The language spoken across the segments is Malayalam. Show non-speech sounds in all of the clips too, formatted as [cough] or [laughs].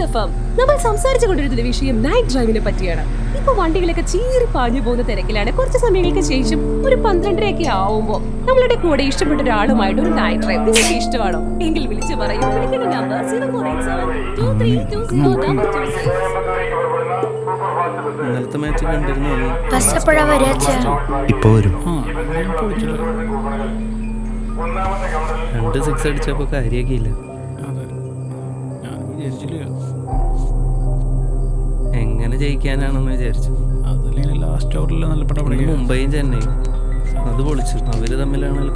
F M നമ്മൾ സംസാരിച്ചു കൊണ്ടിരുന്ന വിഷയം നൈറ്റ് ഡ്രൈവിനെ പറ്റിയാണ്. ഇപ്പൊ വണ്ടികളൊക്കെ ചീറി പാഞ്ഞു പോകുന്ന തിരക്കിലാണ് കുറച്ച് സമയങ്ങൾക്ക് ശേഷം ഒരു പന്ത്രണ്ടരയൊക്കെ ആവുമ്പോൾ നമ്മളുടെ കൂടെ ഇഷ്ടപ്പെട്ട ഒരാളുമായിട്ട് ഒരു നൈറ്റ് ഡ്രൈവ് നിങ്ങൾക്ക് ഇഷ്ടമാണോ? എങ്കിൽ വിളിച്ചു പറയൂ. വിളിക്കുന്ന number zero four eight seven two three two zero double two ഇന്നലത്തെ മാച്ച് കണ്ടിരുന്നു ഇപ്പൊ വരും. രണ്ട് സിക്സ് അടിച്ചപ്പോ കാര്യാക്കിയില്ല. അതെ. ഞാൻ വിചാരിച്ചില്ല. എങ്ങനെ ജയിക്കാനാണെന്ന് വിചാരിച്ചു അതല്ലെങ്കിൽ ലാസ്റ്റ് ഓവറിൽ നല്ല പടം മുംബൈയും ചെന്നൈയും അത് പൊളിച്ചു അവർ തമ്മിലാണെങ്കിൽ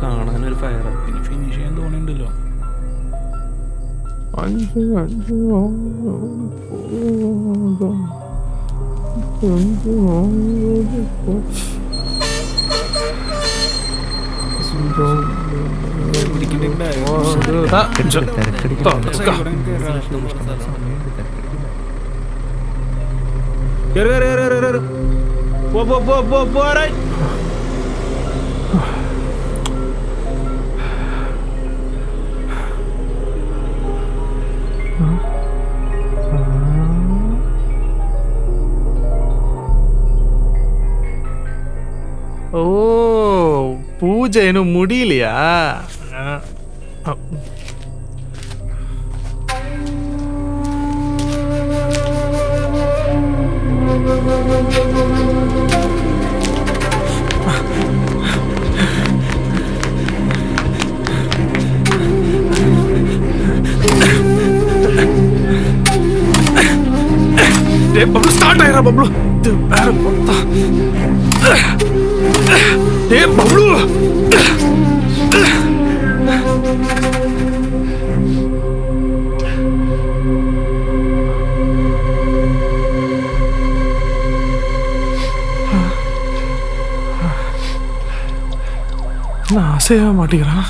ഒരു ഫയർ പിന്നെ ഫിനിഷ് ചെയ്യാൻ തോന്നിണ്ടല്ലോ ഇഷ്ടം കേറ് കേറ് போ போ போ போ போற ஓ பூஜை இன்னும் முடியலையா? రే బబ్లు స్టార్ట్ అయ్యరా బబ్లు మొత్తం రే బబ్లు சேவ மாட்டேங்கிறான்.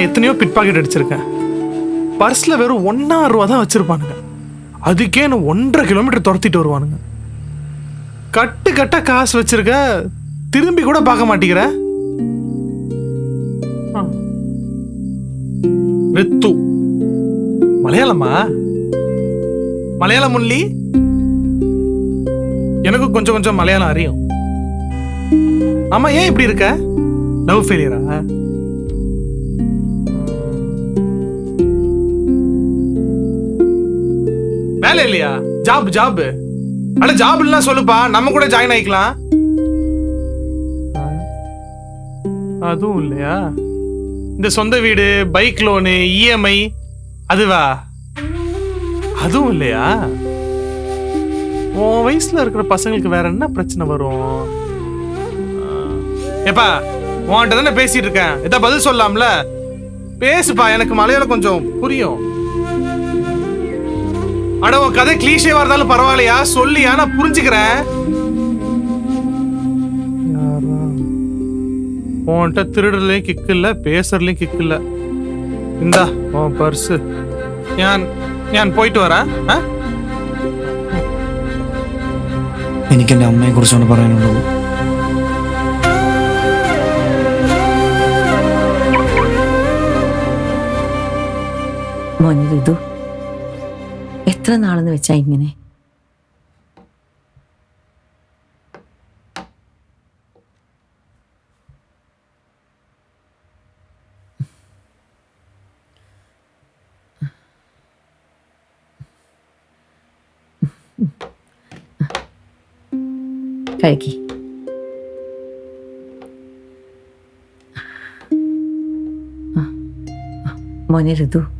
நான் எத்தனையோ பிட் பாக்கெட் அடிச்சிருக்கேன். பர்ஸில் வெறும் ஒன்றா ரூபா தான் வச்சுருப்பானுங்க. அதுக்கே நான் ஒன்றரை கிலோமீட்டர் துரத்திட்டு வருவானுங்க. கட்டு கட்டாக காசு வச்சிருக்க திரும்பி கூட பார்க்க மாட்டேங்கிற. வெத்து மலையாளமா? மலையாளம் முள்ளி எனக்கு கொஞ்சம் கொஞ்சம் மலையாளம் அறியும். ஆமா ஏன் இப்படி இருக்க? லவ் ஃபெயிலியரா வேலை இல்லையா? ஜாப் ஜாப் அட ஜாப் இல்லனா சொல்லுப்பா. நம்ம கூட ஜாயின் ஆயிக்கலாம். அதுவும் இல்லையா? இந்த சொந்த வீடு பைக் லோனு இஎம்ஐ அதுவா? அதுவும் இல்லையா? உன் வயசுல இருக்கிற பசங்களுக்கு வேற என்ன பிரச்சனை வரும்? ஏப்பா உன்கிட்ட தானே பேசிட்டு இருக்கேன். ஏதா பதில் சொல்லாம்ல? பேசுப்பா எனக்கு மலையாளம் கொஞ்சம் புரியும். அட உன் கதை கிளீஷேவா இருந்தாலும் பரவாயில்லையா சொல்லியா நான் புரிஞ்சுக்கிறேன் உன்கிட்ட திருடுறதுலையும் கிக்கு இல்ல பேசுறதுலையும் கிக்கு இல்ல இந்தா உன் பர்ஸு ഞാൻ ഞാൻ പോയിട്ട് വരാം ആ? എനിക്ക് എൻ്റെ അമ്മയെ കുറിച്ചാണ് പറയാനുള്ളത് മോനെ ഋതു എത്ര നാളെന്ന് വെച്ചാ ഇങ്ങനെ? കഴിക്കി. മോനെ ഋതു.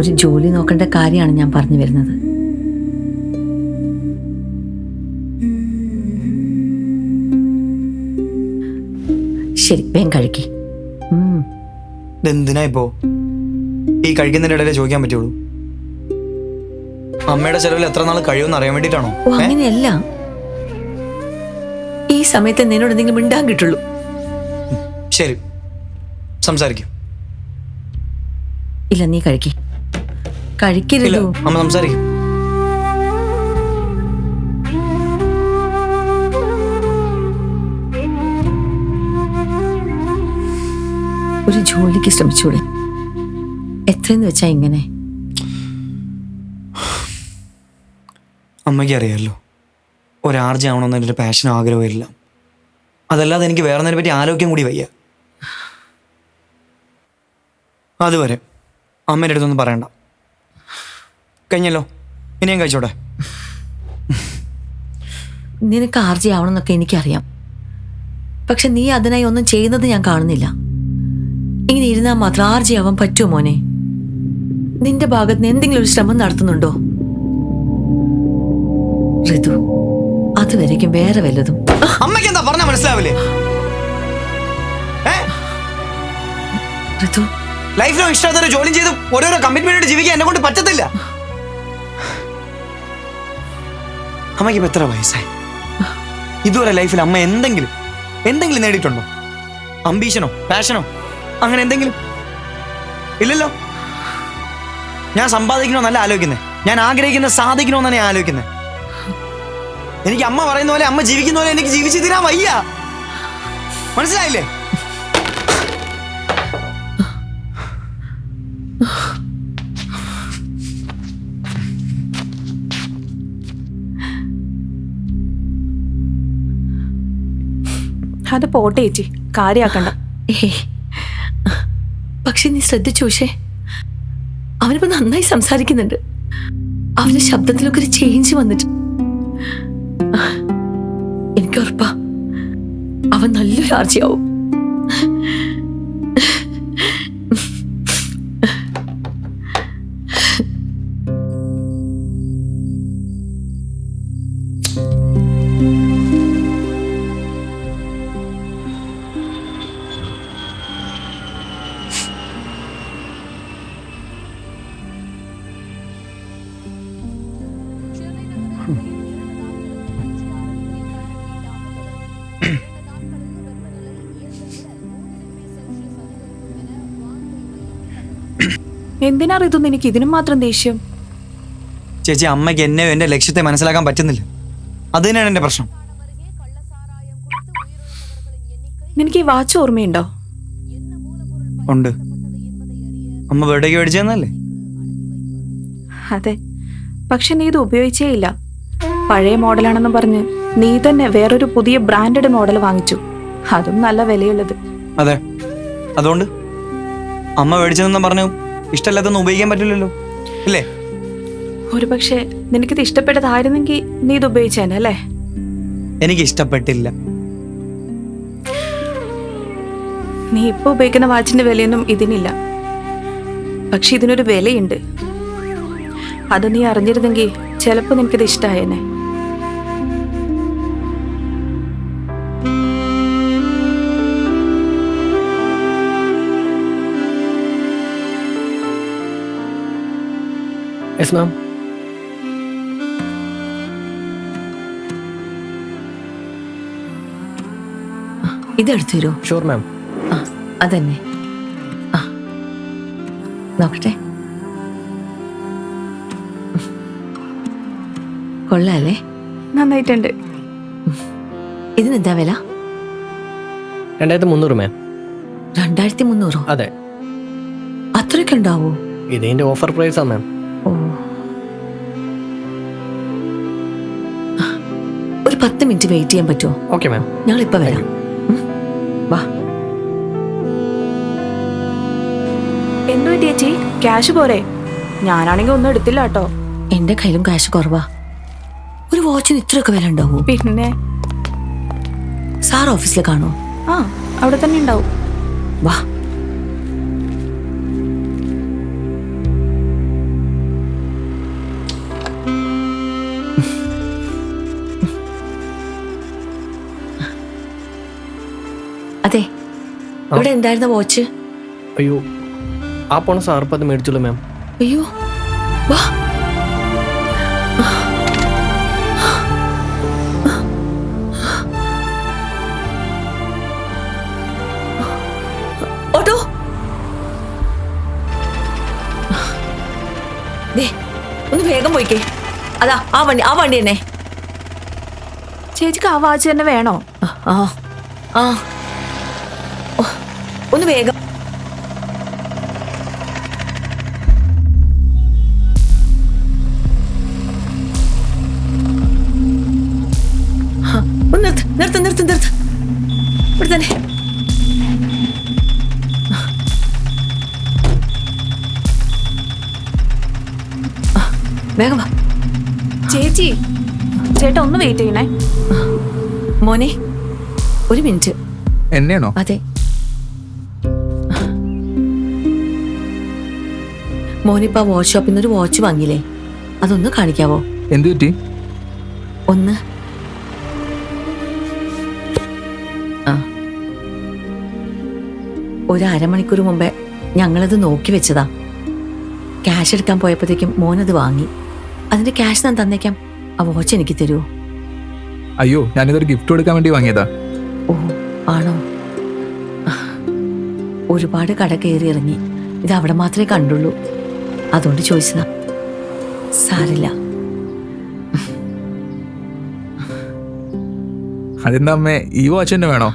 ഒരു ജോലി നോക്കേണ്ട കാര്യമാണ് ഞാൻ പറഞ്ഞു വരുന്നത്. ശരി വേഗം കഴിക്കേ ഇതെന്തിനാ ഇപ്പോ? ഈ കഴിക്കുന്നതിന്റെ ഇടയിലേ ചോദിക്കാൻ പറ്റുള്ളൂ. അമ്മയുടെ ചെലവിൽ എത്ര നാൾ കഴിയുമെന്ന് അറിയാൻ വേണ്ടിട്ടാണോ അങ്ങനെയല്ല. ഈ സമയത്ത് നിന്നോട് എന്തെങ്കിലും മിണ്ടാൻ കിട്ടുള്ളൂ. ശരി. സംസാരിക്കും. ഇല്ല നീ കഴിക്കേ കഴിക്കരുതോ. അമ്മ സംസാരിക്കും. ഒരു ജോലിക്ക് ശ്രമിച്ചൂടെ? എത്രയെന്ന് വെച്ചാ ഇങ്ങനെ? അമ്മയ്ക്ക് അറിയാമല്ലോ ഒരാർജ ആവണമെന്ന് എന്റെ ആഗ്രഹവും ഇല്ല അതല്ലാതെ എനിക്ക് വേറെ ഒന്നിനെ പറ്റി ആലോചിക്കാൻ കൂടി വയ്യ. അതുവരെ അമ്മേന്റെ അടുത്തൊന്നും പറയണ്ട. കഴിഞ്ഞല്ലോ. ഇനി ഞാൻ കഴിച്ചോടെ. നിനക്ക് ആർജി ആവണമെന്നൊക്കെ എനിക്കറിയാം. പക്ഷെ നീ അതിനായി ഒന്നും ചെയ്യുന്നത് ഞാൻ കാണുന്നില്ല. ഇങ്ങനെ ഇരുന്നാൽ മാത്രം ആർജി ആവാൻ പറ്റുമോ മോനെ? നിന്റെ ഭാഗത്ത് നിന്ന് എന്തെങ്കിലും ഒരു ശ്രമം നടത്തുന്നുണ്ടോ? ഋതു അതുവരേക്കും വേറെ വല്ലതും. അമ്മയ്ക്ക് എന്താ പറഞ്ഞ മനസ്സിലാവില്ലേ? ഋതു. ലൈഫിലോ ഇഷ്ടം ജോലി ചെയ്ത് ഓരോരോ കമ്മിറ്റ്മെന്റ് ജീവിക്കാൻ എന്നെ കൊണ്ട് പറ്റത്തില്ല. അമ്മയ്ക്ക് എത്ര വയസ്സായി? ഇതുവരെ ലൈഫിൽ അമ്മ എന്തെങ്കിലും എന്തെങ്കിലും നേടിയിട്ടുണ്ടോ? അംബീഷനോ പാഷനോ അങ്ങനെ എന്തെങ്കിലും? ഇല്ലല്ലോ? ഞാൻ സമ്പാദിക്കണമെന്നല്ല ആലോചിക്കുന്നത് ഞാൻ ആഗ്രഹിക്കുന്ന സാധിക്കണമെന്നാണ് ഞാൻ ആലോചിക്കുന്നത് എനിക്ക് അമ്മ പറയുന്ന പോലെ അമ്മ ജീവിക്കുന്ന പോലെ എനിക്ക് ജീവിച്ചു തീരാൻ വയ്യ. മനസ്സിലായില്ലേ? അത് പോട്ടെ ചേച്ചി. കാര്യാക്കണ്ട. പക്ഷെ നീ ശ്രദ്ധിച്ചു പക്ഷേ അവനിപ്പോ നന്നായി സംസാരിക്കുന്നുണ്ട്. അവന്റെ ശബ്ദത്തിലൊക്കെ ഒരു ചേഞ്ച് വന്നിട്ട്. എനിക്ക് ഉറപ്പാ അവൻ നല്ലൊരു ആർച്ചയാവും എന്തിനാ എനിക്ക്? ഇതിനും മാത്രം ദേഷ്യം. ചേച്ചി അമ്മയ്ക്ക് എന്നെ എന്റെ ലക്ഷ്യത്തെ മനസ്സിലാക്കാൻ പറ്റുന്നില്ല. അത് തന്നെയാണ് എന്റെ പ്രശ്നം. നിനക്ക് ഈ വാച്ച് ഓർമ്മയുണ്ടോ? ഉണ്ട്. അമ്മ ബർത്ത്ഡേക്ക് മേടിച്ചെന്നല്ലേ അതെ. പക്ഷെ നീ ഇത് ഉപയോഗിച്ചേ ഇല്ല. പഴയ മോഡലാണെന്ന് പറഞ്ഞ് നീ തന്നെ വേറൊരു പുതിയ ബ്രാൻഡഡ് മോഡൽ വാങ്ങിച്ചു. അതും നല്ല വിലയുള്ളത്. അതെ. അതുകൊണ്ട്? അമ്മ മേടിച്ചതെന്ന് പറഞ്ഞു? ഇഷ്ടമല്ലാത്തൊന്നും ഉപയോഗിക്കാൻ പറ്റില്ലല്ലോ. അല്ലേ ഒരു പക്ഷേ നിനക്കിത് ഇഷ്ടപ്പെട്ടതായിരുന്നെങ്കിൽ നീ ഇത് ഉപയോഗിച്ചേനെ അല്ലേ? എനിക്ക് ഇഷ്ടപ്പെട്ടില്ല നീ ഇപ്പൊ ഉപയോഗിക്കുന്ന വാച്ചിന്റെ വിലയൊന്നും ഇതിനില്ല. പക്ഷെ ഇതിനൊരു വിലയുണ്ട്. അത് നീ അറിഞ്ഞിരുന്നെങ്കിൽ ചിലപ്പോൾ നിനക്കിത് ഇഷ്ടമായേനെ യെസ് മാം ഇതെടുത്തു തരുമോ ഷുവർ മാം ആ അതന്നെ. ആ. നോക്കട്ടെ. കൊള്ളാല്ലേ? നന്നായിട്ടുണ്ട്. ഇതിനെന്താ വില? രണ്ടായിരത്തി മുന്നൂറ് മാം രണ്ടായിരത്തി മുന്നൂറോ അതെ. അത്രയൊക്കെ ഉണ്ടാവോ? ഇതിന്റെ ഓഫർ പ്രൈസാ മാം ഒരു പത്ത് മിനിറ്റ് വെയിറ്റ് ചെയ്യാൻ പറ്റുമോ? ഓക്കെ മാം ഞങ്ങൾ ഇപ്പൊ വരാം. വാ. എന്തു ചേച്ചി? ക്യാഷ് പോരെ? ഞാനാണെങ്കിൽ ഒന്നും എടുത്തില്ല കേട്ടോ. എന്റെ കയ്യിലും ക്യാഷ് കുറവാ. ഒരു വാച്ചിന് ഇത്രയൊക്കെ വില ഉണ്ടാവും? പിന്നെ? സാർ ഓഫീസിൽ കാണുമോ ആ അവിടെ തന്നെ ഉണ്ടാവും. വാ. ഇവിടെ എന്തായിരുന്ന വാച്ച്? അയ്യോ ആ പോണ സാർപ്പ് അത് മേടിച്ചോളൂ മാം അയ്യോ വാ. ഓട്ടോ. ദേ ഒന്ന് വേഗം പോയിക്കേ. അതാ ആ വണ്ടി ആ വണ്ടി തന്നെ. ചേച്ചിക്ക് ആ വാച്ച് തന്നെ വേണോ? ആ ആ. ഒന്ന് വേഗം. ആ, ഒന്ന് നിർത്ത് നിർത്ത് നിർത്ത് നിർത്ത്. ഇവിടെ തന്നെ. വേഗം വാ. ചേച്ചി ചേട്ടാ ഒന്ന് വെയിറ്റ് ചെയ്യണേ. മോനെ ഒരു മിനിറ്റ്. എന്നെയാണോ? അതെ. മോനിപ്പോ വാച്ച് ഷോപ്പിൽ നിന്ന് ഒരു വാച്ച് വാങ്ങിയില്ലേ? അതൊന്ന് കാണിക്കാവോ? എന്ത് പറ്റി? ഒന്ന്. ആ. ഒരു അരമണിക്കൂർ മുമ്പേ ഞങ്ങളത് നോക്കി വെച്ചതാ. ക്യാഷ് എടുക്കാൻ പോയപ്പോഴത്തേക്കും മോനത് വാങ്ങി. അതിന്റെ ക്യാഷ് ഞാൻ തന്നേക്കാം. ആ വാച്ച് എനിക്ക് തരുമോ അയ്യോ ഞാനിതൊരു ഗിഫ്റ്റ് കൊടുക്കാൻ വേണ്ടി വാങ്ങിയതാ. ഓ ആണോ? ഒരുപാട് കട കയറി ഇറങ്ങി. ഇത് അവിടെ മാത്രമേ കണ്ടുള്ളൂ. അതുകൊണ്ട് ചോദിച്ചതാ. സാരില്ല. അതെന്താ അമ്മേ ഈ വാച്ച് തന്നെ വേണോ?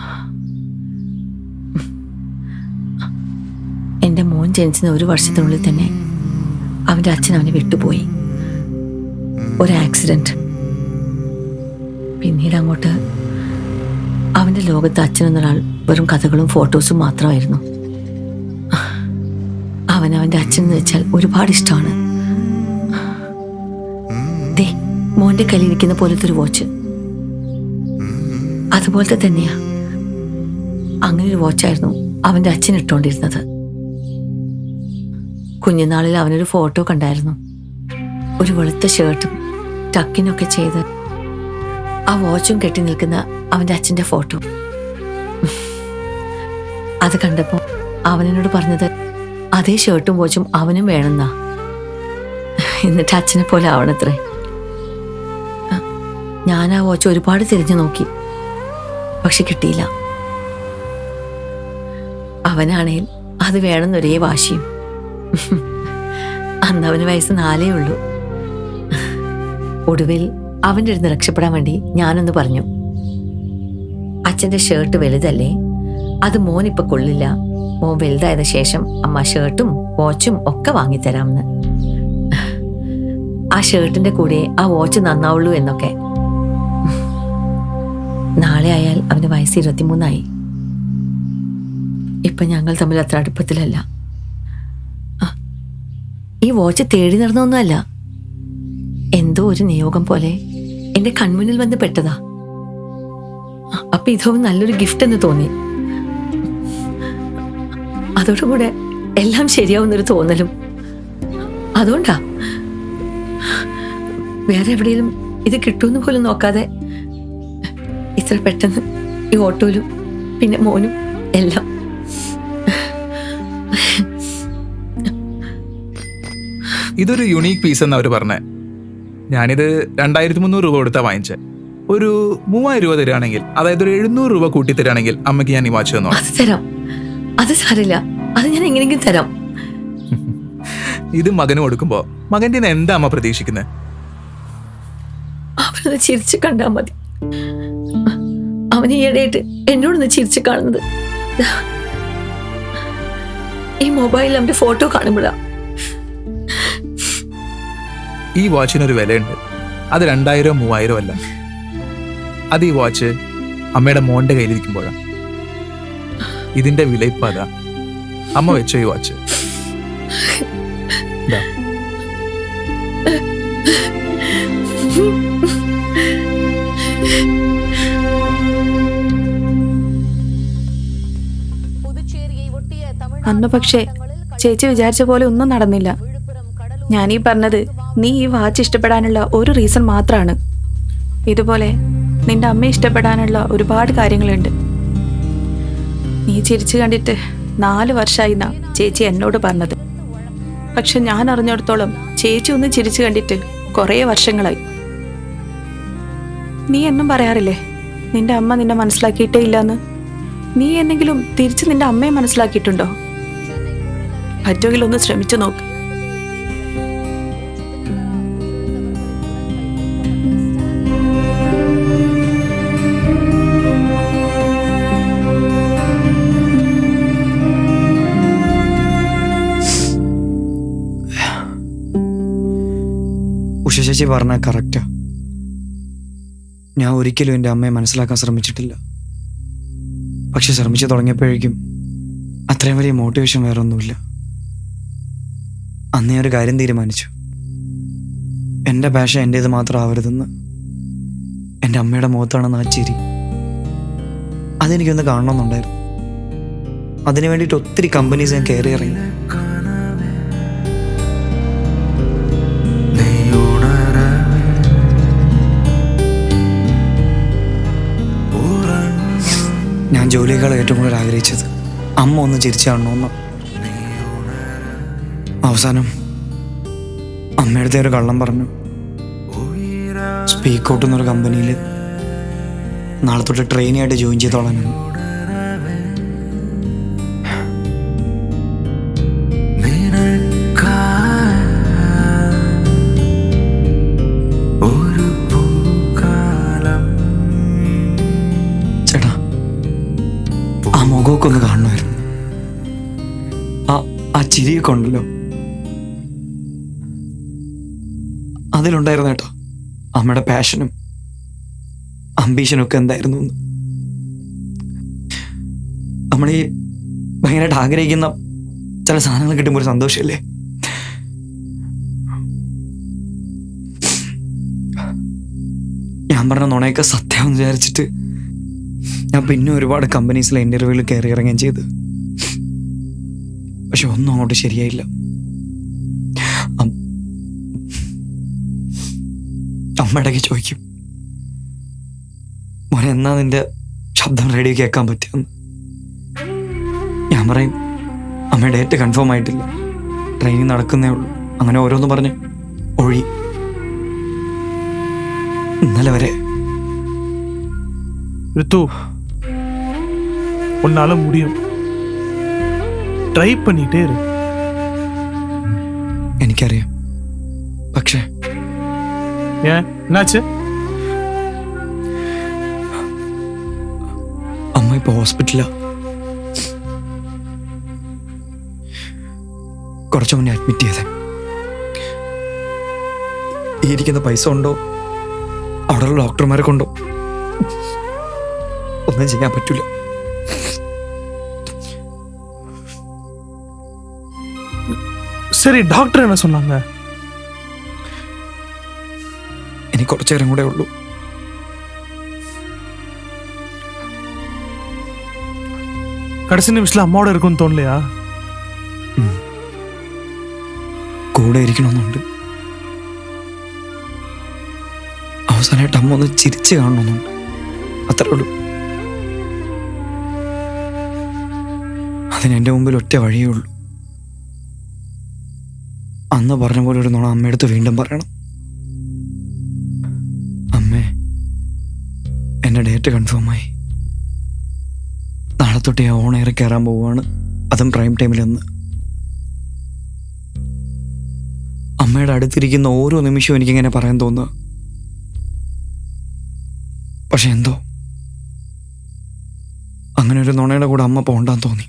എന്റെ മോൻ ജനിച്ചത് ഒരു വർഷത്തിനുള്ളിൽ തന്നെ അവന്റെ അച്ഛൻ അവനെ വിട്ടുപോയി. ഒരു ആക്സിഡന്റ് പിന്നീട് അങ്ങോട്ട് അവന്റെ ലോകത്ത് അച്ഛനെന്നൊരാൾ വെറും കഥകളും ഫോട്ടോസും മാത്രമായിരുന്നു. അവൻ അവന്റെ അച്ഛൻ എന്ന് വെച്ചാൽ ഒരുപാട് ഇഷ്ടമാണ്. ദേ മോന്റെ കയ്യിലിരിക്കുന്ന പോലത്തെ ഒരു വാച്ച് അതുപോലത്തെ തന്നെയാ. അങ്ങനെ ഒരു വാച്ചായിരുന്നു അവന്റെ അച്ഛൻ ഇട്ടുകൊണ്ടിരുന്നത് കുഞ്ഞുനാളിൽ അവനൊരു ഫോട്ടോ കണ്ടായിരുന്നു. ഒരു വെളുത്ത ഷർട്ടും ടക്കിനൊക്കെ ചെയ്ത് ആ വാച്ചും കെട്ടി നിൽക്കുന്ന അവന്റെ അച്ഛന്റെ ഫോട്ടോ അത് കണ്ടപ്പോ അവനോട് പറഞ്ഞത് അതേ ഷർട്ടും വാച്ചും അവനും വേണമെന്നാ. എന്നിട്ട് അച്ഛനെ പോലെ ആവണത്രേ. ഞാൻ ആ വാച്ച് ഒരുപാട് തിരിഞ്ഞു നോക്കി. പക്ഷെ കിട്ടിയില്ല. അവനാണേൽ അത് വേണമെന്നൊരേ വാശിയും. അന്ന് അവന് വയസ്സ് നാലേ ഉള്ളൂ. ഒടുവിൽ അവന്റെ അടുത്ത് രക്ഷപ്പെടാൻ വേണ്ടി ഞാനൊന്ന് പറഞ്ഞു. അച്ഛന്റെ ഷർട്ട് വലുതല്ലേ? അത് മോനിപ്പോൾ കൊള്ളില്ല. മോൻ വലുതായത ശേഷം അമ്മ ഷർട്ടും വാച്ചും ഒക്കെ വാങ്ങിത്തരാമെന്ന്. ആ ഷർട്ടിന്റെ കൂടെ ആ വാച്ച് നന്നാവുള്ളൂ എന്നൊക്കെ. നാളെ ആയാൽ അവന് വയസ്സ് ഇരുപത്തിമൂന്നായി. ഇപ്പൊ ഞങ്ങൾ തമ്മിൽ അത്ര അടുപ്പത്തിലല്ല. ഈ വാച്ച് തേടി നടന്നൊന്നുമല്ല. എന്തോ ഒരു നിയോഗം പോലെ എന്റെ കൺമുന്നിൽ വന്ന് പെട്ടതാ. അപ്പൊ ഇതോ നല്ലൊരു ഗിഫ്റ്റ് എന്ന് തോന്നി. അതോടുകൂടെ എല്ലാം ശരിയാവുന്നൊരു തോന്നലും. അതുകൊണ്ടാ. വേറെ എവിടെയും ഇത് കിട്ടുമെന്ന് പോലും നോക്കാതെ ഇത്ര പെട്ടെന്ന് ഈ ഓട്ടോയിലും പിന്നെ മോനും എല്ലാം. ഇതൊരു യുണീക്ക് പീസ് എന്ന് അവർ പറഞ്ഞേ. ഞാനിത് രണ്ടായിരത്തി മുന്നൂറ് രൂപ കൊടുത്താ വാങ്ങിച്ചത് ഒരു മൂവായിരം രൂപ തരികയാണെങ്കിൽ അതായത് ഒരു എഴുന്നൂറ് രൂപ കൂട്ടി തരികയാണെങ്കിൽ അമ്മയ്ക്ക് ഞാൻ ഈ വാച്ച് അത് തരാം. അത് സാരില്ല അത് ഞാൻ എങ്ങനെയെങ്കിലും തരാം. ഇത് മകന് കൊടുക്കുമ്പോ മകന്റെ എന്താ അമ്മ പ്രതീക്ഷിക്കുന്നത് അവനൊന്ന് ചിരിച്ചു കണ്ടാ മതി. അവൻ ഈയിടെയായിട്ട് എന്നോടൊന്ന് ചിരിച്ചു കാണുന്നത്. ഈ മൊബൈലിൽ അവന്റെ ഫോട്ടോ കാണുമ്പോഴാ. ഈ വാച്ചിനൊരു വിലയുണ്ട്. അത് രണ്ടായിരം മൂവായിരം അല്ല. അത് ഈ വാച്ച് അമ്മയുടെ മോന്റെ കയ്യിലിരിക്കുമ്പോഴാണ് ഇതിന്റെ വില ഇപ്പൊ അതാ അമ്മ വെച്ചോ ഈ വാച്ച്. അന്ന് പക്ഷേ ചേച്ചി വിചാരിച്ച പോലെ ഒന്നും നടന്നില്ല. ഞാനീ പറഞ്ഞത് നീ ഈ വാച്ച് ഇഷ്ടപ്പെടാനുള്ള ഒരു റീസൺ മാത്രമാണ് ഇതുപോലെ നിന്റെ അമ്മയെ ഇഷ്ടപ്പെടാനുള്ള ഒരുപാട് കാര്യങ്ങളുണ്ട്. നീ ചിരിച്ചു കണ്ടിട്ട് നാല് വർഷമായി എന്നാ ചേച്ചി എന്നോട് പറഞ്ഞത്. പക്ഷെ ഞാൻ അറിഞ്ഞിടത്തോളം ചേച്ചി ഒന്ന് ചിരിച്ചു കണ്ടിട്ട് കുറേ വർഷങ്ങളായി. നീ എന്നും പറയാറില്ലേ നിന്റെ അമ്മ നിന്നെ മനസ്സിലാക്കിയിട്ടേ ഇല്ലെന്ന്? നീ എന്തെങ്കിലും തിരിച്ച് നിന്റെ അമ്മയെ മനസ്സിലാക്കിയിട്ടുണ്ടോ? പറ്റുമെങ്കിൽ ഒന്ന് ശ്രമിച്ചു നോക്ക്. ചേച്ചി പറഞ്ഞ കറക്റ്റാ ഞാൻ ഒരിക്കലും എന്റെ അമ്മയെ മനസ്സിലാക്കാൻ ശ്രമിച്ചിട്ടില്ല. പക്ഷെ ശ്രമിച്ചു തുടങ്ങിയപ്പോഴേക്കും അത്രയും വലിയ മോട്ടിവേഷൻ വേറെ ഒന്നുമില്ല അന്ന് ഒരു കാര്യം തീരുമാനിച്ചു. എന്റെ പാഷൻ എന്റേത് മാത്രം ആവരുതെന്ന് എന്റെ അമ്മയുടെ മുഖത്താണെന്ന് ആ ചിരി. അതെനിക്കൊന്ന് കാണണമെന്നുണ്ടായിരുന്നു. അതിനു വേണ്ടിയിട്ട് ഒത്തിരി കമ്പനീസ് ഞാൻ കയറി ഇറങ്ങി. ഞാൻ ജോലിയേക്കാൾ ഏറ്റവും കൂടുതൽ ആഗ്രഹിച്ചത്. അമ്മ ഒന്ന് ചിരിച്ചു അവസാനം അമ്മയുടെ ഒരു കള്ളം പറഞ്ഞു. സ്പീക്ക് ഔട്ട് എന്നൊരു കമ്പനിയിൽ നാളെ തൊട്ട് ട്രെയിനിയായിട്ട് ജോയിൻ ചെയ്തോളാനാണ് ചിരിയൊക്കെ ഉണ്ടല്ലോ. അതിലുണ്ടായിരുന്നു കേട്ടോ അമ്മയുടെ പാഷനും അംബീഷനും ഒക്കെ എന്തായിരുന്നു ഈ ഭയങ്കരമായിട്ട് ആഗ്രഹിക്കുന്ന ചില സാധനങ്ങൾ കിട്ടുമ്പോൾ ഒരു സന്തോഷമല്ലേ ഞാൻ പറഞ്ഞ നുണയൊക്കെ സത്യമെന്ന് വിചാരിച്ചിട്ട് ഞാൻ പിന്നെ ഒരുപാട് കമ്പനീസിലെ ഇന്റർവ്യൂവിൽ കയറി ഇറങ്ങുകയും ചെയ്തു. പക്ഷെ ഒന്നും അങ്ങോട്ട് ശരിയായില്ല. അമ്മയുടെ ചോദിക്കും മോനെ എന്നാ നിന്റെ ശബ്ദം റേഡിയോ കേൾക്കാൻ പറ്റിയെന്ന് ഞാൻ പറയും അമ്മ ഡേറ്റ് കൺഫേം ആയിട്ടില്ല. ട്രെയിനിങ് നടക്കുന്നേ ഉള്ളൂ. അങ്ങനെ ഓരോന്നും പറഞ്ഞ് ഒഴി. ഇന്നലെ വരെ ഋതു ഒന്നാളും മുടിയും ட்ரை பண்ணிட்டே இரு എനിക്കറിയാം പക്ഷേ ஏன் என்னாச்சு അമ്മ ഇപ്പൊ ഹോസ്പിറ്റലാ കുറച്ചു മുന്നേ അഡ്മിറ്റ് ചെയ്തേ ഈ ഇരിക്കുന്ന പൈസ ഉണ്ടോ അവിടെയുള്ള ഡോക്ടർമാരെ കൊണ്ടോ ഒന്നും ചെയ്യാൻ പറ്റൂല சரி டாக்டர் என்ன சொன்னாங்க ഇനി കുറച്ചു നേരം കൂടെ ഉള്ളൂ கடைசி நிமிஷத்துல அம்மாவோட இருக்கும்னு தோணலையா കൂടെ ഇരിക്കണമെന്നുണ്ട് അവസാനമായിട്ട് അമ്മ ഒന്ന് ചിരിച്ച് കാണണമെന്നുണ്ട് അത്രേ ഉള്ളൂ അതിന് എൻ്റെ മുമ്പിൽ ഒറ്റ വഴിയേ ഉള്ളൂ അന്ന് പറഞ്ഞ പോലെ ഒരു നുണ അമ്മയടുത്ത് വീണ്ടും പറയണം. അമ്മേ എന്റെ ഡേറ്റ് കൺഫേമായി നാളെ തൊട്ട് ഞാൻ ഓണയറി കയറാൻ പോവുകയാണ്. അതും പ്രൈം ടൈമിൽ ഒന്ന് അമ്മയുടെ അടുത്തിരിക്കുന്ന ഓരോ നിമിഷവും എനിക്കിങ്ങനെ പറയാൻ തോന്നുക. പക്ഷെ എന്തോ? അങ്ങനെ ഒരു നുണയുടെ കൂടെ അമ്മ പോണ്ടാന്ന് തോന്നി.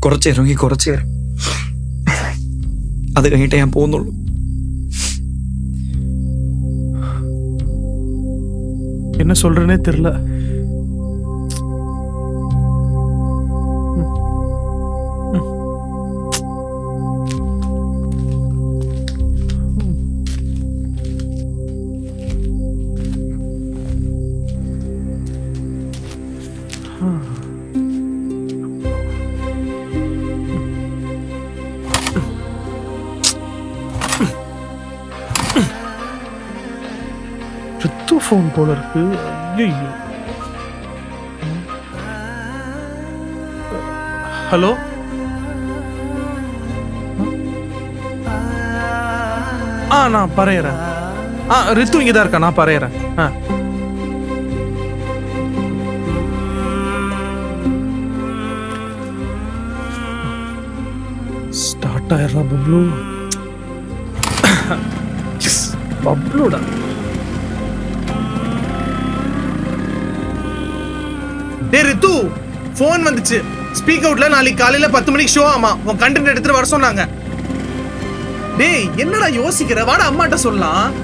കുറച്ച് ഇറങ്ങി കുറച്ച് അത് കഴിഞ്ഞിട്ടേ ഞാൻ പോകുന്നുള്ളൂ என்ன சொல்றேனே தெரியல ஃபோன் போல இருக்கு. ஐயோ ஹலோ? ஆ நான் பரையறேன். ஆ ரித்து இங்கே தான் இருக்கா? நான் பரையறேன். ஆ. ஸ்டார்ட் ஆயிடுறா பப்ளூ. பப்ளூடா. டே ரித்து ஃபோன் வந்துச்சு. ஸ்பீக் அவுட்ல நாளைக்கு காலையில பத்து மணிக்கு ஷோ ஆமா. உன் கண்டென்ட் எடுத்துட்டு வர சொன்னாங்க. டேய் என்னடா யோசிக்கிற? வாடா அம்மாட்ட சொல்லலாம்.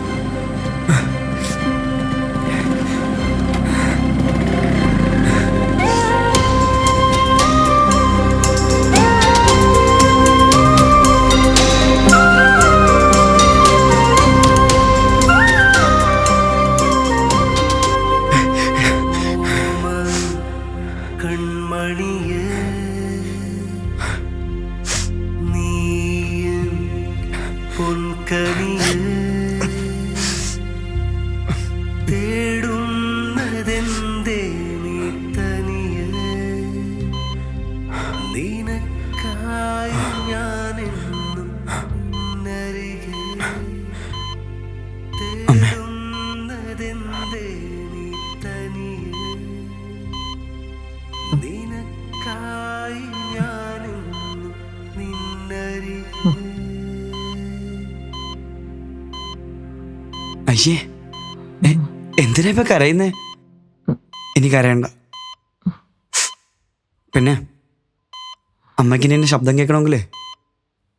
kul karim എന്തിനാ കരയുന്നേ? ഇനി കരയണ്ട. പിന്നെ അമ്മയ്ക്ക് ഇനി എന്നെ ശബ്ദം കേൾക്കണമെങ്കിലേ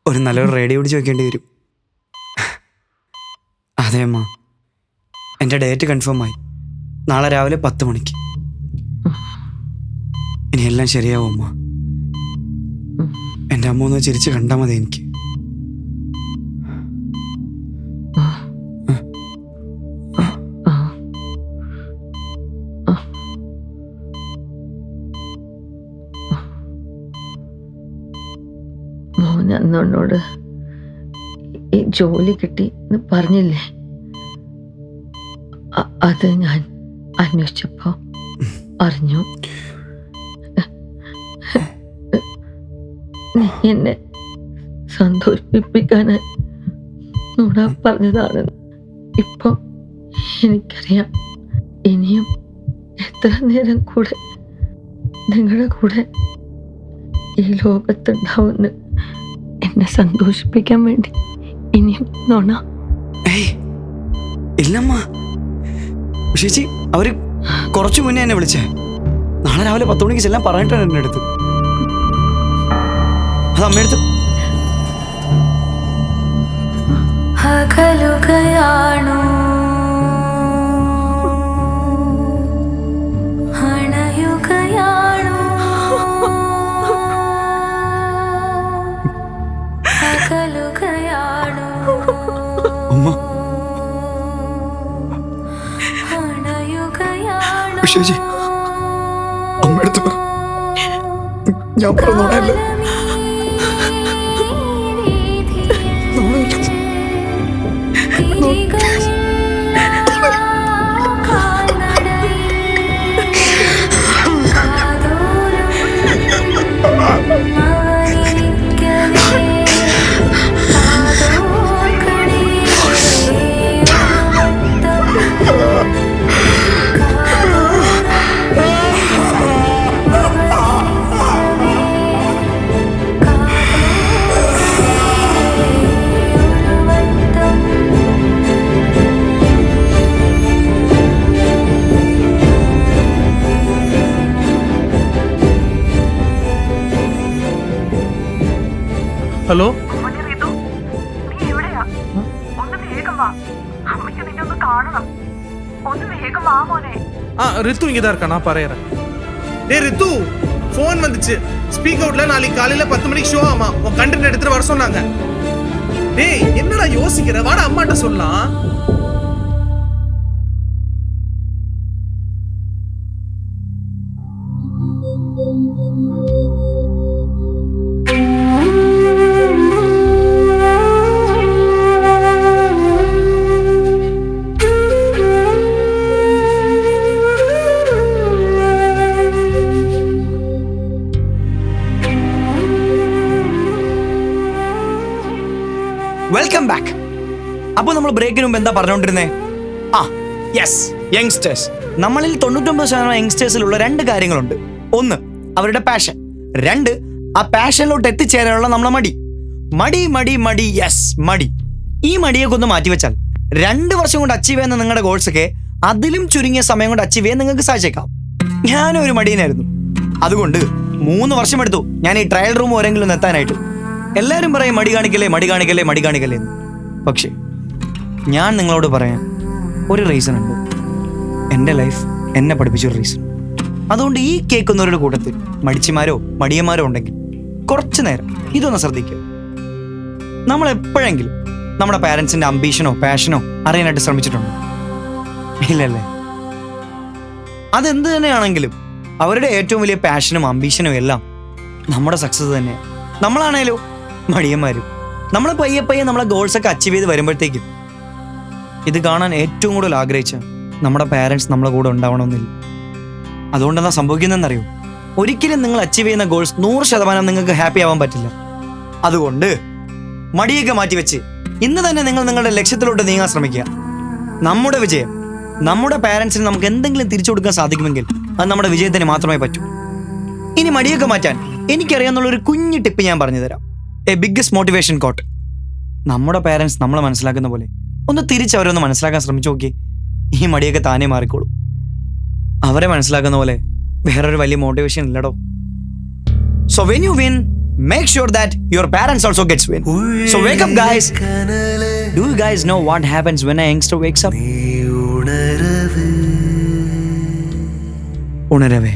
ഒരു നല്ലൊരു റേഡിയോ പിടിച്ച് വെക്കേണ്ടി വരും. അതെ അമ്മ. എന്റെ ഡേറ്റ് കൺഫേം ആയി. നാളെ രാവിലെ പത്ത് മണിക്ക്. ഇനി എല്ലാം ശരിയാവും അമ്മ. എന്റെ അമ്മ ഒന്ന് ചിരിച്ച് കണ്ടാൽ മതി എനിക്ക്. മോൻ എന്നോട്. ഈ ജോലി കിട്ടി എന്ന് പറഞ്ഞില്ലേ? അത് ഞാൻ അന്വേഷിച്ചപ്പോ അറിഞ്ഞു. എന്നെ സന്തോഷിപ്പിക്കാനായി നുണ പറഞ്ഞതാണ്. ഇപ്പൊ എനിക്കറിയാം ഇനിയും എത്ര നേരം കൂടെ നിങ്ങളുടെ കൂടെ ഈ ലോകത്തുണ്ടാവുമെന്ന് എന്നെ സന്തോഷിപ്പിക്കാൻ വേണ്ടി. ഇനിയും നോണ. ഇല്ലമ്മ. ചേച്ചി അവർ കുറച്ചു മുന്നേ എന്നെ വിളിച്ചേ. നാളെ രാവിലെ പത്ത് മണിക്ക് ചെല്ലാൻ പറഞ്ഞിട്ടാണ് എന്നെ അടുത്ത്. അത് അമ്മയടുത്ത് അകലുകയാണോ? ചേച്ചി അമ്മയടുത്ത് ഞാൻ പറഞ്ഞോടല്ല ും ഹലോ? ஆ ரித்து இங்கே தான் இருக்கா நான் பரையறேன் டேய் ரித்து ஃபோன் வந்துச்சு ஸ்பீக் அவுட்ல நாளைக்கு காலையில பத்து மணிக்கு ஷோ ஆமா உன் கண்டென்ட் எடுத்துட்டு வர சொன்னாங்க டேய் என்னடா யோசிக்கிற வாடா அம்மாட்ட சொல்லலாம் ബ്രേക്കിന് മുമ്പ് എന്താ പറഞ്ഞുകൊണ്ടിരുന്നേ ആ യെസ് യങ്സ്റ്റേഴ്സ് നമ്മളിൽ തൊണ്ണൂറ്റൊമ്പത് ശതമാനം യങ്സ്റ്റേഴ്സിലുള്ള രണ്ട് കാര്യങ്ങളുണ്ട്. ഒന്ന് അവരുടെ പാഷൻ രണ്ട് ആ പാഷനിലോട്ട് എത്തിച്ചേരാനുള്ള നമ്മളെ മടി. മടി മടി മടി യെസ് മടി. ഈ മടിയൊക്കെ ഒന്ന് മാറ്റിവെച്ചാൽ രണ്ട് വർഷം കൊണ്ട് അച്ചീവ് ചെയ്യുന്ന നിങ്ങളുടെ ഗോൾസൊക്കെ അതിലും ചുരുങ്ങിയ സമയം കൊണ്ട് അച്ചീവ് ചെയ്യാൻ നിങ്ങൾക്ക് സാധിച്ചേക്കാം. ഞാനും ഒരു മടിയനായിരുന്നു അതുകൊണ്ട് മൂന്ന് വർഷം എടുത്തു ഞാൻ ഈ ട്രയൽ റൂം ഓരെങ്കിലും എത്താനായിട്ട്. എല്ലാവരും പറയും മടി കാണിക്കല്ലേ മടി കാണിക്കല്ലേ മടി കാണിക്കല്ലേ എന്ന്. പക്ഷേ ഞാൻ നിങ്ങളോട് പറയാൻ ഒരു റീസൺ ഉണ്ട്. എന്റെ ലൈഫ് എന്നെ പഠിപ്പിച്ചൊരു റീസൺ അതുകൊണ്ട് ഈ കേൾക്കുന്നവരുടെ കൂട്ടത്തിൽ മടിച്ചിമാരോ മടിയന്മാരോ ഉണ്ടെങ്കിൽ കുറച്ച് നേരം ഇതൊന്ന് ശ്രദ്ധിക്കുക. നമ്മൾ എപ്പോഴെങ്കിലും നമ്മുടെ പാരൻസിന്റെ അംബീഷനോ പാഷനോ അറിയാനായിട്ട് ശ്രമിച്ചിട്ടുണ്ടോ? ഇല്ലല്ലേ? അതെന്ത് തന്നെയാണെങ്കിലും അവരുടെ ഏറ്റവും വലിയ പാഷനും അംബീഷനും എല്ലാം നമ്മുടെ സക്സസ് തന്നെയാണ് നമ്മളാണേലോ മടിയന്മാരും. നമ്മൾ പയ്യെ പയ്യെ നമ്മളെ ഗോൾസൊക്കെ അച്ചീവ് ചെയ്ത് വരുമ്പോഴത്തേക്കും ഇത് കാണാൻ ഏറ്റവും കൂടുതൽ ആഗ്രഹിച്ച നമ്മുടെ പാരൻസ് നമ്മളെ കൂടെ ഉണ്ടാവണമെന്നില്ല. അതുകൊണ്ട് എന്താ സംഭവിക്കുന്നതെന്നറിയോ? ഒരിക്കലും നിങ്ങൾ അച്ചീവ് ചെയ്യുന്ന ഗോൾസ് നൂറ് ശതമാനം നിങ്ങൾക്ക് ഹാപ്പി ആവാൻ പറ്റില്ല. അതുകൊണ്ട് മടിയൊക്കെ മാറ്റിവെച്ച് ഇന്ന് തന്നെ നിങ്ങൾ നിങ്ങളുടെ ലക്ഷ്യത്തിലോട്ട് നീങ്ങാൻ ശ്രമിക്കുക. നമ്മുടെ വിജയം നമ്മുടെ പാരൻസിന് നമുക്ക് എന്തെങ്കിലും തിരിച്ചു കൊടുക്കാൻ സാധിക്കുമെങ്കിൽ അത് നമ്മുടെ വിജയത്തിന് മാത്രമേ പറ്റൂ. ഇനി മടിയൊക്കെ മാറ്റാൻ എനിക്കറിയാവുന്ന ഒരു കുഞ്ഞു ടിപ്പ് ഞാൻ പറഞ്ഞു തരാം എ ബിഗ്ഗസ്റ്റ് മോട്ടിവേഷൻ കോട്ട് നമ്മുടെ പാരൻസ് നമ്മളെ മനസ്സിലാക്കുന്ന പോലെ ഒന്ന് തിരിച്ച് അവരൊന്ന് മനസ്സിലാക്കാൻ ശ്രമിച്ചു നോക്കി ഈ മടിയൊക്കെ താനേ മാറിക്കോളൂ. അവരെ മനസ്സിലാക്കുന്ന പോലെ വേറൊരു വലിയ motivation ഇല്ലടോ. So when you win make sure that your parents also gets win so wake up guys do you guys know what happens when a youngster wakes up Unarav. Unarave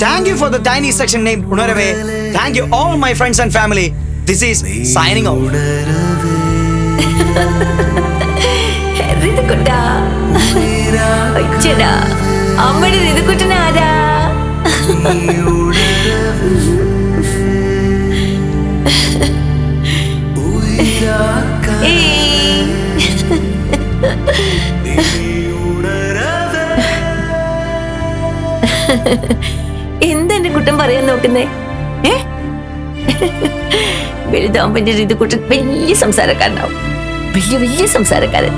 Thank you for the tiny section named Unarave. All my friends and and family. This is signing [laughs] off. Unarav ഋതുക്കുട്ടാ ഒച്ചടാ അമ്മയുടെ ഋതുക്കുട്ടനാരാ നീ ഉണരവ് ഉയരാക്ക ഏയ് നീ ഉണരവ് എന്താ എന്റെ കുട്ടൻ പറയാൻ നോക്കുന്നേ? ഏ? വലുതാവുമ്പോ എന്റെ ഋതുക്കുട്ടൻ വലിയ സംസാരക്കാരനാവും. വലിയ വലിയ സംസാരക്കാരൻ.